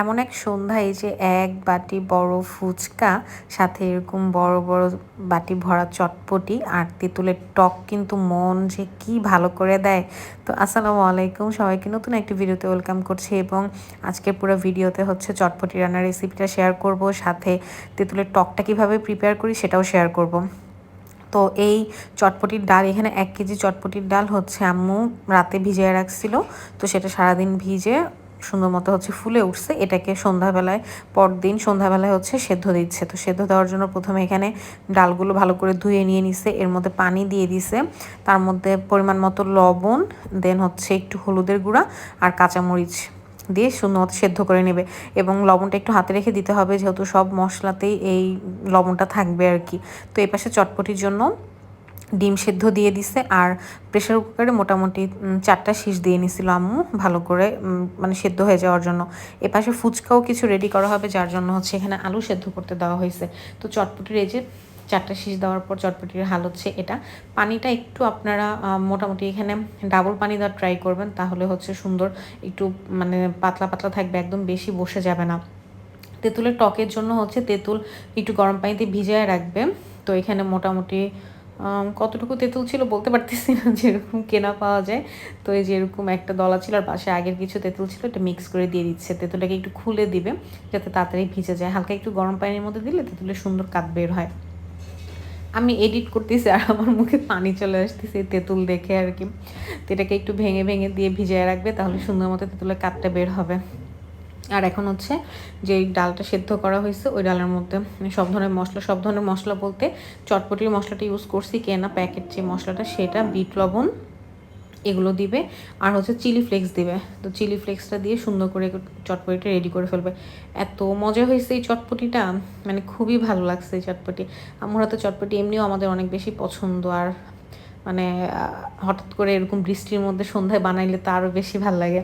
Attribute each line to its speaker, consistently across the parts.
Speaker 1: এমন এক সন্ধ্যায় যে এক বাটি বড় ফুচকা, সাথে এরকম বড় বড় বাটি ভরা চটপটি, আর তেঁতুলের টক কিন্তু মন যে কি ভালো করে দেয়। তো আসসালামু আলাইকুম, সবাইকে নতুন একটি ভিডিওতে ওয়েলকাম করছি এবং আজকের পুরো ভিডিওতে হচ্ছে চটপটি রান্নার রেসিপিটা শেয়ার করব, সাথে তেঁতুলের টকটা কীভাবে প্রিপেয়ার করি সেটাও শেয়ার করব। তো এই চটপটির ডাল, এখানে এক কেজি চটপটির ডাল হচ্ছে আম্মু রাতে ভিজিয়ে রাখছিল, তো সেটা সারাদিন ভিজে সুন্দর মতো হচ্ছে ফুলে উঠছে। এটাকে সন্ধ্যাবেলায়, পরদিন সন্ধ্যাবেলায় হচ্ছে সেদ্ধ দিচ্ছে। তো সেদ্ধ দেওয়ার জন্য প্রথমে এখানে ডালগুলো ভালো করে ধুয়ে নিয়ে নিছে, এর মধ্যে পানি দিয়ে দিছে। তার মধ্যে পরিমাণ মতো লবণ, দেন হচ্ছে একটু হলুদের গুঁড়া আর কাঁচামরিচ দিয়ে সুন্দর মতো সেদ্ধ করে নেবে। এবং লবণটা একটু হাতে রেখে দিতে হবে, যেহেতু সব মশলাতেই এই লবণটা থাকবে আর কি। তো এই পাশে চটপটির জন্য ডিম সেদ্ধ দিয়ে দিছে আর প্রেশার কুকারে মোটামুটি চারটা শীষ দিয়ে নিছিল আম্মু ভালো করে মানে সেদ্ধ হয়ে যাওয়ার জন্য। এপাশে ফুচকাও কিছু রেডি করা হবে, যার জন্য হচ্ছে এখানে আলু সেদ্ধ করতে দেওয়া হয়েছে। তো চটপটির এই যে চারটা শীষ দেওয়ার পর চটপটির হাল হচ্ছে এটা। পানিটা একটু আপনারা মোটামুটি এখানে ডাবল পানি দেওয়ার ট্রাই করবেন, তাহলে হচ্ছে সুন্দর একটু মানে পাতলা পাতলা থাকবে, একদম বেশি বসে যাবে না। তেঁতুলের টকের জন্য হচ্ছে তেঁতুল একটু গরম পানিতে ভিজিয়ে রাখবে। তো এখানে মোটামুটি কতটুকু তেঁতুল ছিল বলতে পারতেছি না যেরকম কেনা পাওয়া যায়। তো এই যেরকম একটা দলা ছিল আর পাশে আগের কিছু তেঁতুল ছিল, এটা মিক্স করে দিয়ে দিচ্ছে। তেঁতুলটাকে একটু খুলে দিবে যাতে তাড়াতাড়ি ভিজে যায়। হালকা একটু গরম পানির মধ্যে দিলে তেঁতুলের সুন্দর কাত বের হয়। আমি এডিট করতেছি আর আমার মুখে পানি চলে আসতেছে তেঁতুল দেখে আর কি। তো এটাকে একটু ভেঙে ভেঙে দিয়ে ভিজিয়ে রাখবে, তাহলে সুন্দর মতো তেঁতুলের কাতটা বের হবে। আর এখন হচ্ছে যে ডালটা সেদ্ধ করা হয়েছে, ওই ডালের মধ্যে সব ধরনের মশলা, সব ধরনের মশলা বলতে চটপটির মশলাটা ইউজ করছি কেনা প্যাকেট যে মশলাটা সেটা, বিট, লবণ এগুলো দিবে আর হচ্ছে চিলি ফ্লেক্স দিবে। তো চিলি ফ্লেক্সটা দিয়ে সুন্দর করে চটপটিটা রেডি করে ফেলবে। এত মজা হয়েছে এই চটপটিটা মানে খুবই ভালো লাগছে এই চটপটি। আমরা তো চটপটি এমনিও আমাদের অনেক বেশি পছন্দ আর মানে হঠাৎ করে এরকম বৃষ্টির মধ্যে সন্ধ্যায় বানাইলে তো আরও বেশি ভালো লাগে।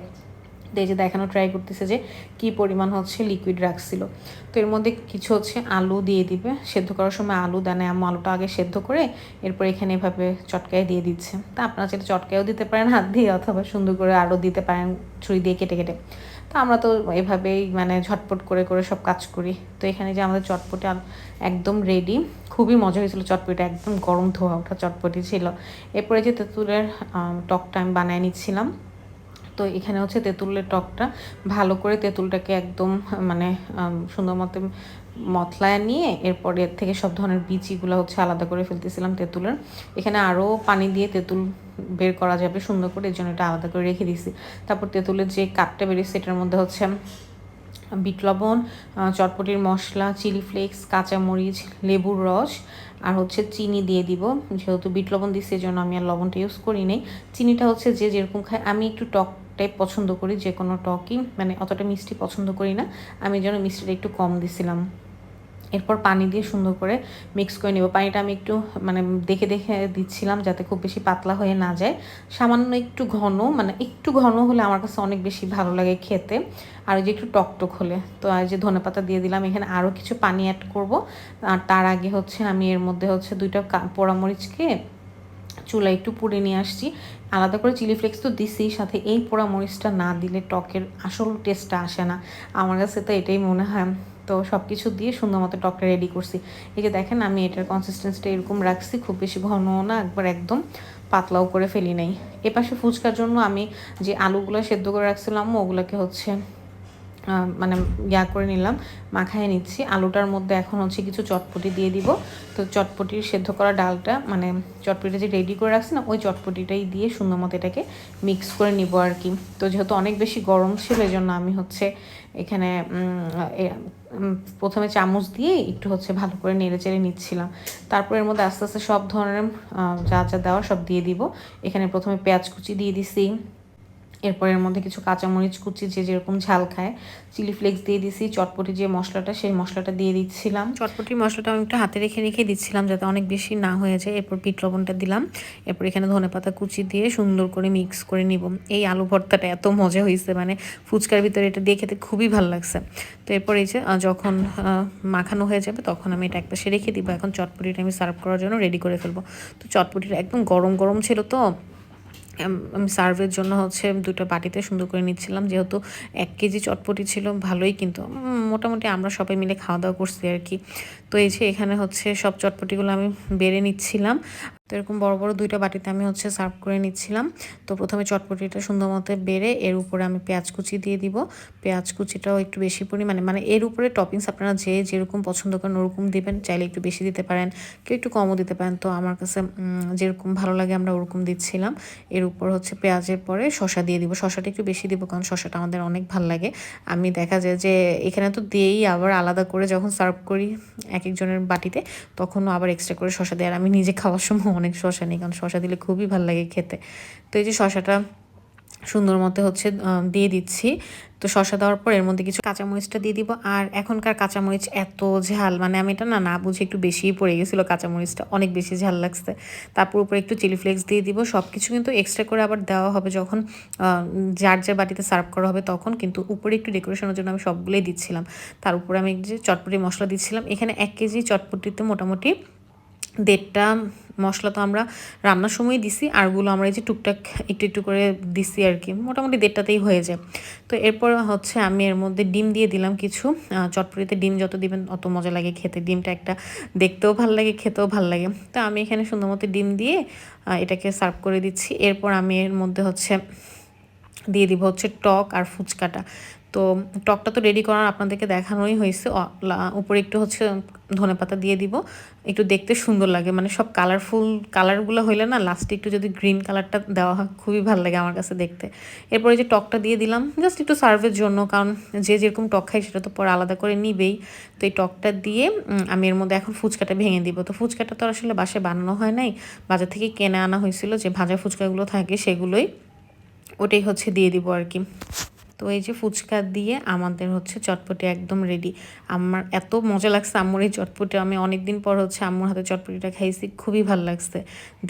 Speaker 1: যে দেখানো ট্রাই করতেছে যে কি পরিমাণ হচ্ছে লিকুইড রাখছিল। তো এর মধ্যে কিছু হচ্ছে আলু দিয়ে দিবে। সেদ্ধ করার সময় আলু দেয় আম্মু আলুটা আগে সেদ্ধ করে এরপর এখানে এভাবে চটকায় দিয়ে দিচ্ছে। তা আপনারা সেটা চটকায়ও দিতে পারেন, হাত দিয়ে অথবা সুন্দর করে আলু দিতে পারেন, ছুরি দিয়ে কেটে কেটে। তো আমরা তো এভাবেই মানে ঝটপট করে করে সব কাজ করি। তো এখানে যে আমাদের চটপটি একদম রেডি খুবই মজা হয়েছিল চটপটিটা, একদম গরম ধোয়া ওঠা চটপটি ছিল। এরপরে যে তেঁতুলের টকটা আমি বানিয়ে নিচ্ছিলাম। তো এখানে হচ্ছে তেঁতুলের টকটা ভালো করে তেঁতুলটাকে একদম মানে সুন্দর মতো মতলায় নিয়ে এরপরে এর থেকে সব ধরনের বিচিগুলো হচ্ছে আলাদা করে ফেলতেছিলাম তেঁতুলের। এখানে আরও পানি দিয়ে তেঁতুল বের করা যাবে সুন্দর করে এর জন্য এটা আলাদা করে রেখে দিছি। তারপর তেঁতুলের যে কাপটা বেরিয়েছে সেটার মধ্যে হচ্ছে বিট লবণ চটপটির মশলা, চিলি ফ্লেক্স, কাঁচামরিচ, লেবুর রস আর হচ্ছে চিনি দিয়ে দিব। যেহেতু বিট লবণ দিচ্ছি জন্য আমি আর লবণটা ইউজ করি নেই। চিনিটা হচ্ছে যে যেরকম খায় আমি একটু টক টাইপ পছন্দ করি, যে কোনো টকই মানে অতটা মিষ্টি পছন্দ করি না। আমি যেন মিষ্টিটা একটু কম দিছিলাম। এরপর পানি দিয়ে সুন্দর করে মিক্স করে নেব। পানিটা আমি একটু মানে দেখে দেখে দিচ্ছিলাম যাতে খুব বেশি পাতলা হয়ে না যায়। সামান্য একটু ঘন মানে একটু ঘন হলে আমার কাছে অনেক বেশি ভালো লাগে খেতে। আর যে একটু টকটক হলে। তো আর যে ধনে পাতা দিয়ে দিলাম, এখানে আরও কিছু পানি অ্যাড করব। আর তার আগে হচ্ছে আমি এর মধ্যে হচ্ছে দুইটা পোড়ামরিচকে চুলা একটু পুড়ে নিয়ে আসছি। আলাদা করে চিলি ফ্লেক্স তো দিছি, সাথে এই পোড়া মরিচটা না দিলে টকের আসল টেস্টটা আসে না। আমার কাছে তো এটাই মনে হয়। তো সব কিছু দিয়ে সুন্দর মতো টকটা রেডি করছি। এই যে দেখেন, আমি এটার কনসিস্টেন্সিটা এরকম রাখছি, খুব বেশি ঘন না, একবার একদম পাতলাও করে ফেলি নাই। এপাশে ফুচকার জন্য আমি যে আলুগুলো সেদ্ধ করে রাখছিলাম, ওগুলোকে হচ্ছে মানে ইয়া করে নিলাম, মাখায় নিচ্ছি। আলুটার মধ্যে এখন হচ্ছে কিছু চটপটি দিয়ে দিব। তো চটপটির সেদ্ধ করা ডালটা মানে চটপটিটা যে রেডি করে রাখছি না, ওই চটপটিটাই দিয়ে সুন্দর মতো এটাকে মিক্স করে নিব আর কি। তো যেহেতু অনেক বেশি গরম ছিল এই জন্য আমি হচ্ছে এখানে প্রথমে চামচ দিয়ে একটু হচ্ছে ভালো করে নেড়ে চেড়ে নিচ্ছিলাম। তারপর এর মধ্যে আস্তে আস্তে সব ধরনের যা যা দেওয়া সব দিয়ে দিব। এখানে প্রথমে পেঁয়াজ কুচি দিয়ে দিছি। এরপর এর মধ্যে কিছু কাঁচামরিচ কুচি যে যেরকম ঝাল খায়, চিলি ফ্লেক্স দিয়ে দিছি, চটপটি যে মশলাটা, সেই মশলাটা দিয়ে দিচ্ছিলাম। চটপটির মশলাটা আমি একটু হাতে রেখে রেখে দিচ্ছিলাম যাতে অনেক বেশি না হয়ে যায়। এরপর পিট লবণটা দিলাম। এরপর এখানে ধনে পাতা কুচি দিয়ে সুন্দর করে মিক্স করে নিব। এই আলু ভর্তাটা এত মজা হয়েছে মানে ফুচকার ভিতরে এটা দিয়ে খেতে খুবই ভালো লাগছে। তো এরপর এই যে যখন মাখানো হয়ে যাবে তখন আমি এটা একটা সে রেখে দিব। এখন চটপটিটা আমি সার্ভ করার জন্য রেডি করে ফেলব। তো চটপটিটা একদম গরম গরম ছিল তো সার্ভের জন্য হচ্ছে দুটো বাটিতে সুন্দর করে নিচ্ছিলাম। যেহেতু এক কেজি চটপটি ছিল, ভালোই কিন্তু মোটামুটি আমরা সবাই মিলে খাওয়া দাওয়া করছি আর কি। তো এই যে এখানে হচ্ছে সব চটপটিগুলো আমি বেড়ে নিচ্ছিলাম। তো এরকম বড় বড় দুইটা বাটিতে আমি হচ্ছে সার্ভ করে নিচ্ছিলাম। তো প্রথমে চটপটিটা সুন্দর মতো বেড়ে এর উপরে আমি পেঁয়াজ কুচি দিয়ে দিব। পেঁয়াজ কুচিটাও একটু বেশি পরিমাণে মানে এর উপরে টপিংস আপনারা যে যেরকম পছন্দ করেন ওরকম দিবেন, চাইলে একটু বেশি দিতে পারেন, কেউ একটু কমও দিতে পারেন। তো আমার কাছে যেরকম ভালো লাগে আমরা ওরকম দিচ্ছিলাম। এর উপর হচ্ছে পেঁয়াজের পরে শশা দিয়ে দিব। শশাটা একটু বেশি দিব কারণ শশাটা আমাদের অনেক ভালো লাগে। আমি দেখা যায় যে এখানে তো দিয়েই আবার আলাদা করে যখন সার্ভ করি এক একজনের বাটিতে, তখনও আবার এক্সট্রা করে শশা দেয়। আর আমি নিজে খাওয়ার সময় অনেক শশা নিই, কারণ শশা দিলে খুবই ভালো লাগে খেতে। তো এই যে শশাটা সুন্দর মতো হচ্ছে দিয়ে দিচ্ছি। তো শশা দেওয়ার পর এর মধ্যে কিছু কাঁচামরিচটা দিয়ে দিব। আর এখনকার কাঁচামরিচ এত ঝাল মানে আমি এটা না না বুঝে একটু বেশিই পড়ে গেছিল কাঁচামরিচটা, অনেক বেশি ঝাল লাগছে। তারপর উপরে একটু চিলি ফ্লেক্স দিয়ে দিব। সব কিছু কিন্তু এক্সট্রা করে আবার দেওয়া হবে যখন যার যার বাটিতে সার্ভ করা হবে তখন, কিন্তু উপরে একটু ডেকোরেশনের জন্য আমি সবগুলোই দিচ্ছিলাম। তার উপরে আমি যে চটপটি মশলা দিচ্ছিলাম, এখানে এক কেজি চটপটিতে মোটামুটি দেড়টা মশলা তো আমরা রান্নার সময় দিছি, আরগুলো আমরা এই যে টুকটাক একটু একটু করে দিছি আর কি, মোটামুটি দেড়টাতেই হয়ে যায়। তো এরপর হচ্ছে আমি এর মধ্যে ডিম দিয়ে দিলাম কিছু চটপটিতে ডিম যত দিবেন অত মজা লাগে খেতে, ডিমটা একটা দেখতেও ভালো লাগে, খেতেও ভালো লাগে। তো আমি এখানে সুন্দর মতো ডিম দিয়ে এটাকে সার্ভ করে দিচ্ছি। এরপর আমি এর মধ্যে হচ্ছে দিয়ে দিব হচ্ছে টক আর ফুচকাটা। তো টকটা তো রেডি করার আপনাদেরকে দেখানোই হয়েছে। উপরে একটু হচ্ছে ধনেপাতা দিয়ে দিব। একটু দেখতে সুন্দর লাগে মানে সব কালারফুল কালারগুলো হইলে না লাস্টে একটু যদি গ্রিন কালারটা দেওয়া হয়, খুবই ভালো লাগে আমার কাছে দেখতে। এরপরে যে টকটা দিয়ে দিলাম জাস্ট একটু সার্ভের জন্য, কারণ যে যেরকম টক খাই সেটা তো পরে আলাদা করে নিবেই। তো এই টকটা দিয়ে আমি এর মধ্যে এখন ফুচকাটা ভেঙে দিব। তো ফুচকাটা তো আসলে বাসায় বানানো হয় নাই। বাজার থেকে কিনে আনা হয়েছিল যে ভাজা ফুচকাগুলো থাকে সেগুলোই ওটাই হচ্ছে দিয়ে দিব আর কি। তো এই যে ফুচকা দিয়ে আমাদের হচ্ছে চটপটি একদম রেডি আমার এত মজা লাগছে আম্মুর এই চটপটি। আমি অনেক দিন পর হচ্ছে আম্মুর হাতে চটপটিটা খাইছি, খুবই ভালো লাগছে।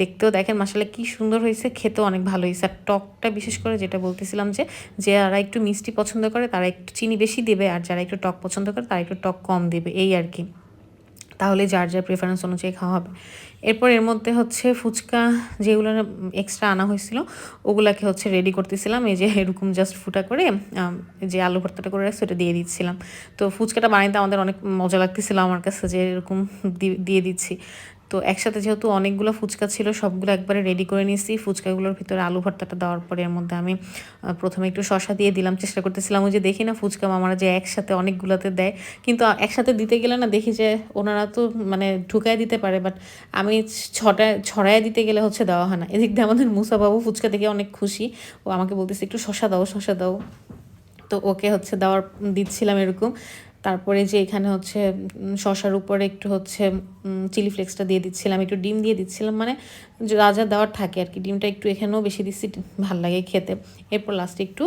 Speaker 1: দেখতেও দেখেন মাসালে কি সুন্দর হয়েছে, খেতেও অনেক ভালো হয়েছে। আর টকটা বিশেষ করে যেটা বলতেছিলাম যে যারা একটু মিষ্টি পছন্দ করে তারা একটু চিনি বেশি দেবে, আর যারা একটু টক পছন্দ করে তারা একটু টক কম দেবে, এই আর কি। তাহলে যার যার প্রেফারেন্স অনুযায়ী খাওয়া হবে। এরপর এর মধ্যে হচ্ছে ফুচকা যেগুলো এক্সট্রা আনা হয়েছিল, ওগুলাকে হচ্ছে রেডি করতেছিলাম। এই যে এরকম জাস্ট ফুটা করে যে আলু ভর্তাটা করে রাখছি, ওটা দিয়ে দিচ্ছিলাম। তো ফুচকাটা বানাইতে আমাদের অনেক মজা লাগতেছিল আমার কাছে যে এরকম দিয়ে দিচ্ছি। তো একসাথে যেহেতু অনেকগুলো ফুচকা ছিল, সবগুলো একবারে রেডি করে নিয়েছি। ফুচকাগুলোর ভিতরে আলু ভর্তাটা দেওয়ার পরে এর মধ্যে আমি প্রথমে একটু শশা দিয়ে দিলাম। চেষ্টা করতেছিলাম ওই যে দেখি না ফুচকা মামারা যে একসাথে অনেকগুলোতে দেয়। কিন্তু একসাথে দিতে গেলে না দেখি যে ওনারা তো মানে ঢুকায় দিতে পারে বাট আমি ছটায় ছড়ায় দিতে গেলে হচ্ছে দেওয়া হয় না। এদিক দিয়ে আমাদের মুসা বাবু ফুচকা দেখে অনেক খুশি। ও আমাকে বলতেছে, একটু শশা দাও শশা দাও। তো ওকে হচ্ছে দেওয়ার, দিচ্ছিলাম এরকম। তারপরে যে এখানে হচ্ছে শসার উপরে একটু হচ্ছে চিলি ফ্লেক্সটা দিয়ে দিচ্ছিলাম, একটু ডিম দিয়ে দিচ্ছিলাম মানে যা যা দেওয়ার থাকে আর কি। ডিমটা একটু এখানেও বেশি দিচ্ছি ভালো লাগে খেতে। এরপর লাস্টে একটু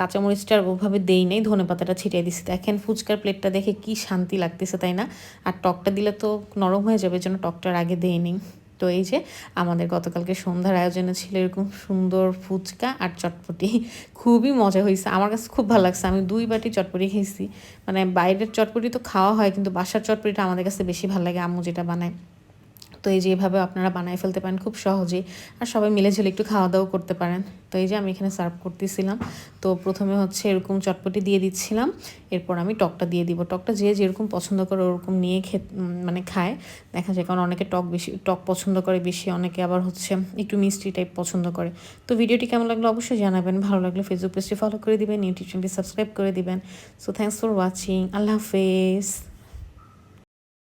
Speaker 1: কাঁচামরিচটা ওভাবে দেই নেই, ধনে পাতাটা ছিটিয়ে দিচ্ছি। দেখেন ফুচকার প্লেটটা দেখে কি শান্তি লাগতেছে, তাই না? আর টকটা দিলে তো নরম হয়ে যাবে জন্য টকটার আগে দেই নেই। তো এই যে আমাদের গতকালকে সন্ধ্যার আয়োজনে ছিল এরকম সুন্দর ফুচকা আর চটপটি। খুবই মজা হয়েছে আমার কাছে খুব ভালো লাগছে। আমি দুই বাটি চটপটি খেয়েছি। মানে বাইরের চটপটি তো খাওয়া হয়, কিন্তু বাসার চটপটিটা আমাদের কাছে বেশি ভালো লাগে। আম্মু যেটা বানায়। তো এই যে এভাবে আপনারা বানায় ফেলতে পারেন খুব সহজেই। আর সবাই মিলে ঝেলে একটু খাওয়া দাওয়া করতে পারেন। তো এই যে আমি এখানে সার্ভ করতেছিলাম। তো প্রথমে হচ্ছে এরকম চটপটি দিয়ে দিচ্ছিলাম। এরপর আমি টকটা দিয়ে দিব। টকটা যে যেরকম পছন্দ করে ওরকম নিয়ে খে মানে খায়। দেখা যায় কারণ অনেকে টক বেশি টক পছন্দ করে বেশি, অনেকে আবার হচ্ছে একটু মিষ্টি টাইপ পছন্দ করে। তো ভিডিওটি কেমন লাগল অবশ্যই জানাবেন। ভালো লাগলে ফেসবুক পেজটি ফলো করে দিবেন ইউটিউব চ্যানেলটি সাবস্ক্রাইব করে দিবেন। সো থ্যাংকস ফর ওয়াচিং আল্লাহ হাফেজ।